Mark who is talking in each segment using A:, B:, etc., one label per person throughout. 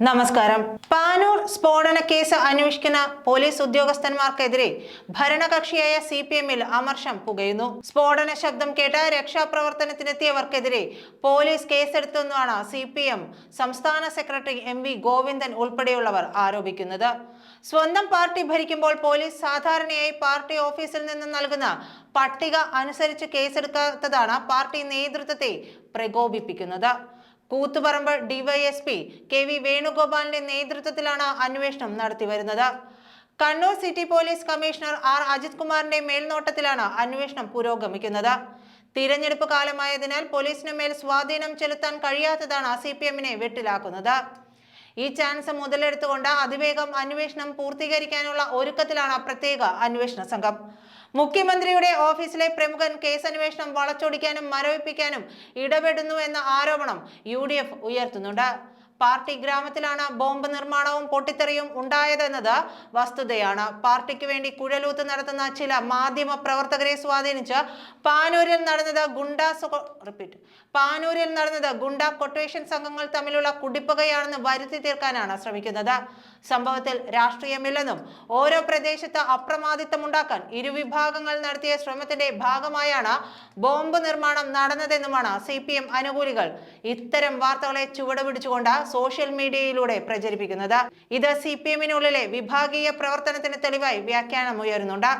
A: നമസ്കാരം. പാനൂർ സ്ഫോടന കേസ് അന്വേഷിക്കുന്ന പോലീസ് ഉദ്യോഗസ്ഥന്മാർക്കെതിരെ ഭരണകക്ഷിയായ സി പി എമ്മിൽ അമർഷം പുകയുന്നു. സ്ഫോടന ശബ്ദം കേട്ട രക്ഷാപ്രവർത്തനത്തിനെത്തിയവർക്കെതിരെ പോലീസ് കേസെടുത്തെന്നാണ് സി പി എം സംസ്ഥാന സെക്രട്ടറി എം വി ഗോവിന്ദൻ ഉൾപ്പെടെയുള്ളവർ ആരോപിക്കുന്നത്. സ്വന്തം പാർട്ടി ഭരിക്കുമ്പോൾ പോലീസ് സാധാരണയായി പാർട്ടി ഓഫീസിൽ നിന്ന് നൽകുന്ന പട്ടിക അനുസരിച്ച് കേസെടുക്കാത്തതാണ് പാർട്ടി നേതൃത്വത്തെ പ്രകോപിപ്പിക്കുന്നത്. കൂത്തുപറമ്പ് ഡിവൈഎസ്പി കെ വി വേണുഗോപാലിന്റെ നേതൃത്വത്തിലാണ് അന്വേഷണം നടത്തിവരുന്നത് Kannur city police commissioner R Ajith കുമാറിന്റെ മേൽനോട്ടത്തിലാണ് അന്വേഷണം പുരോഗമിക്കുന്നത്. തിരഞ്ഞെടുപ്പ് കാലമായതിനാൽ പോലീസിന് മേൽ സ്വാധീനം ചെലുത്താൻ കഴിയാത്തതാണ് സി പി എമ്മിനെ വെട്ടിലാക്കുന്നത്. ഈ ചാൻസ് മുതലെടുത്തുകൊണ്ട് അതിവേഗം അന്വേഷണം പൂർത്തീകരിക്കാനുള്ള ഒരുക്കത്തിലാണ് പ്രത്യേക അന്വേഷണ സംഘം. മുഖ്യമന്ത്രിയുടെ ഓഫീസിലെ പ്രമുഖൻ കേസ് അന്വേഷണം വളച്ചൊടിക്കാനും മരവിപ്പിക്കാനും ഇടപെടുന്നു എന്ന ആരോപണം യു ഉയർത്തുന്നുണ്ട്. പാർട്ടി ഗ്രാമത്തിലാണ് ബോംബ് നിർമ്മാണവും പൊട്ടിത്തെറിയും ഉണ്ടായതെന്നത് വസ്തുതയാണ്. പാർട്ടിക്ക് വേണ്ടി കുഴലൂത്ത് നടത്തുന്ന ചില മാധ്യമ പ്രവർത്തകരെ സ്വാധീനിച്ച് പാനൂരിൽ നടന്നത് ഗുണ്ടാ റിപ്പീറ്റ് പാനൂരിൽ നടന്നത് ഗുണ്ട കൊട്ടേഷൻ സംഘങ്ങൾ തമ്മിലുള്ള കുടിപ്പകയാണെന്ന് വരുത്തി തീർക്കാനാണ് ശ്രമിക്കുന്നത്. സംഭവത്തിൽ രാഷ്ട്രീയമില്ലെന്നും ഓരോ പ്രദേശത്ത് അപ്രമാദിത്വമുണ്ടാക്കാൻ ഇരുവിഭാഗങ്ങൾ നടത്തിയ ശ്രമത്തിന്റെ ഭാഗമായാണ് ബോംബ് നിർമ്മാണം നടന്നതെന്നുമാണ് സി പി എം അനുകൂലികൾ ഇത്തരം വാർത്തകളെ ചുവടുപിടിച്ചുകൊണ്ട് സോഷ്യൽ മീഡിയയിലൂടെ പ്രചരിപ്പിക്കുന്നത്. ഇത് സി പി എമ്മിനുള്ളിലെ വിഭാഗീയ പ്രവർത്തനത്തിന് തെളിവായി വ്യാഖ്യാനം ഉയരുന്നുണ്ട്.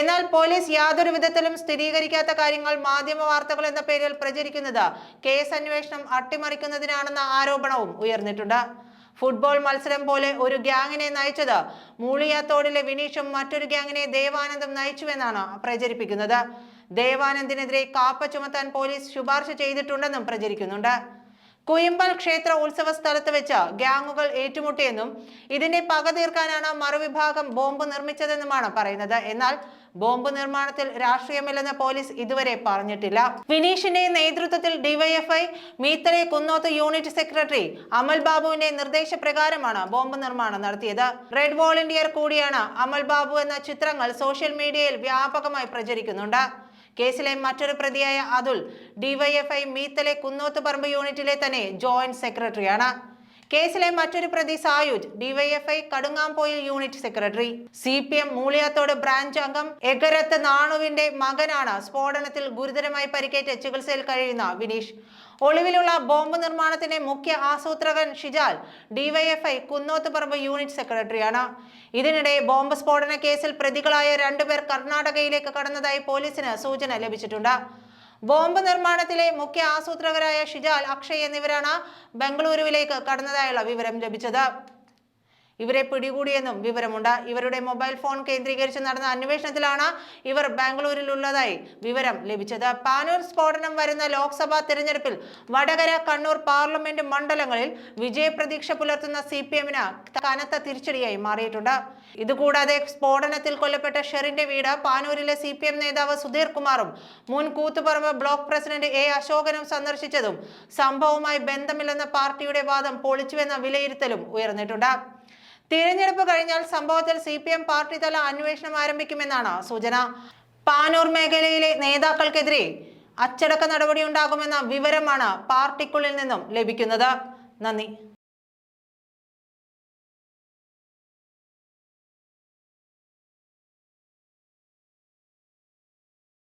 A: എന്നാൽ പോലീസ് യാതൊരു വിധത്തിലും സ്ഥിരീകരിക്കാത്ത കാര്യങ്ങൾ മാധ്യമ വാർത്തകൾ എന്ന പേരിൽ പ്രചരിക്കുന്നത് കേസ് അന്വേഷണം അട്ടിമറിക്കുന്നതിനാണെന്ന ആരോപണവും ഉയർന്നിട്ടുണ്ട്. ഫുട്ബോൾ മത്സരം പോലെ ഒരു ഗ്യാങ്ങിനെ നയിച്ചത്. മൂളിയാത്തോടിലെ വിനീഷും മറ്റൊരു ഗ്യാങ്ങിനെ ദേവാനന്ദം നയിച്ചുവെന്നാണ് പ്രചരിപ്പിക്കുന്നത്. ദേവാനന്ദിനെതിരെ കാപ്പ ചുമത്താൻ പോലീസ് ശുപാർശ ചെയ്തിട്ടുണ്ടെന്നും പ്രചരിക്കുന്നുണ്ട്. കുയിമ്പൽ ക്ഷേത്ര ഉത്സവ സ്ഥലത്ത് വെച്ച് ഗ്യാങ്ങുകൾ ഏറ്റുമുട്ടിയെന്നും ഇതിന്റെ പക തീർക്കാനാണ് മറുവിഭാഗം ബോംബ് നിർമ്മിച്ചതെന്നുമാണ് പറയുന്നത്. എന്നാൽ ബോംബ് നിർമ്മാണത്തിൽ രാഷ്ട്രീയമില്ലെന്ന് പോലീസ് ഇതുവരെ പറഞ്ഞിട്ടില്ല. വിനീഷിന്റെ നേതൃത്വത്തിൽ DYFI Meethale Kunnoth unit secretary Amal ബാബുവിന്റെ നിർദ്ദേശപ്രകാരമാണ് ബോംബ് നിർമ്മാണം നടത്തിയത്. റെഡ് വോളണ്ടിയർ കൂടിയാണ് അമൽ ബാബു എന്ന ചിത്രങ്ങൾ സോഷ്യൽ മീഡിയയിൽ വ്യാപകമായി പ്രചരിക്കുന്നുണ്ട്. കേസിലെ മറ്റൊരു പ്രതിയായ അതുൽ ഡിവൈഎഫ്ഐ മീത്തലെ കുന്നോത്ത് പറമ്പ് യൂണിറ്റിലെ തന്നെ ജോയിന്റ് സെക്രട്ടറിയാണ് കേസിലെ മറ്റൊരു പ്രതി Sayuj DYFI Kadungampoyil unit secretary. C P M Mooliyathode branch അംഗം എഗരത്ത് നാണുവിന്റെ മകനാണ് സ്ഫോടനത്തിൽ ഗുരുതരമായി പരിക്കേറ്റ് ചികിത്സയിൽ കഴിയുന്ന വിനീഷ്. ഒളിവിലുള്ള ബോംബ് നിർമ്മാണത്തിന്റെ മുഖ്യ ആസൂത്രകൻ ഷിജാൽ ഡിവൈഎഫ്ഐ കുന്നോത്തുപറമ്പ് യൂണിറ്റ് സെക്രട്ടറിയാണ്. ഇതിനിടെ ബോംബ് സ്ഫോടന കേസിൽ പ്രതികളായ രണ്ടുപേർ കർണാടകയിലേക്ക് കടന്നതായി പോലീസിന് സൂചന ലഭിച്ചിട്ടുണ്ട്. ബോംബ് നിർമ്മാണത്തിലെ മുഖ്യ ആസൂത്രകരായ ഷിജാൽ അക്ഷയ് എന്നിവരാണ് ബംഗളൂരുവിലേക്ക് കടന്നതായുള്ള വിവരം ലഭിച്ചത്. ഇവരെ പിടികൂടിയെന്നും വിവരമുണ്ട്. ഇവരുടെ മൊബൈൽ ഫോൺ കേന്ദ്രീകരിച്ച് നടന്ന അന്വേഷണത്തിലാണ് ഇവർ ബാംഗ്ലൂരിലുള്ളതായി വിവരം ലഭിച്ചത്. പാനൂർ സ്ഫോടനം വരുന്ന ലോക്സഭാ തെരഞ്ഞെടുപ്പിൽ വടകര കണ്ണൂർ പാർലമെന്റ് മണ്ഡലങ്ങളിൽ വിജയപ്രതീക്ഷ പുലർത്തുന്ന സി കനത്ത തിരിച്ചടിയായി മാറിയിട്ടുണ്ട്. ഇതുകൂടാതെ സ്ഫോടനത്തിൽ കൊല്ലപ്പെട്ട ഷെറിന്റെ വീട് പാനൂരിലെ സി പി എം നേതാവ് സുധീർ കുമാറും മുൻ കൂത്തുപറമ്പ് ബ്ലോക്ക് പ്രസിഡന്റ് എ അശോകനും സന്ദർശിച്ചതും സംഭവവുമായി ബന്ധമില്ലെന്ന പാർട്ടിയുടെ വാദം പൊളിച്ചുവെന്ന വിലയിരുത്തലും ഉയർന്നിട്ടുണ്ട്. തിരഞ്ഞെടുപ്പ് കഴിഞ്ഞാൽ സംഭവത്തിൽ സി പി എം പാർട്ടി തല അന്വേഷണം ആരംഭിക്കുമെന്നാണ് സൂചന. പാനൂർ മേഖലയിലെ നേതാക്കൾക്കെതിരെ അച്ചടക്ക നടപടി ഉണ്ടാകുമെന്ന വിവരമാണ് പാർട്ടിക്കുള്ളിൽ നിന്നും ലഭിക്കുന്നത്. നന്ദി.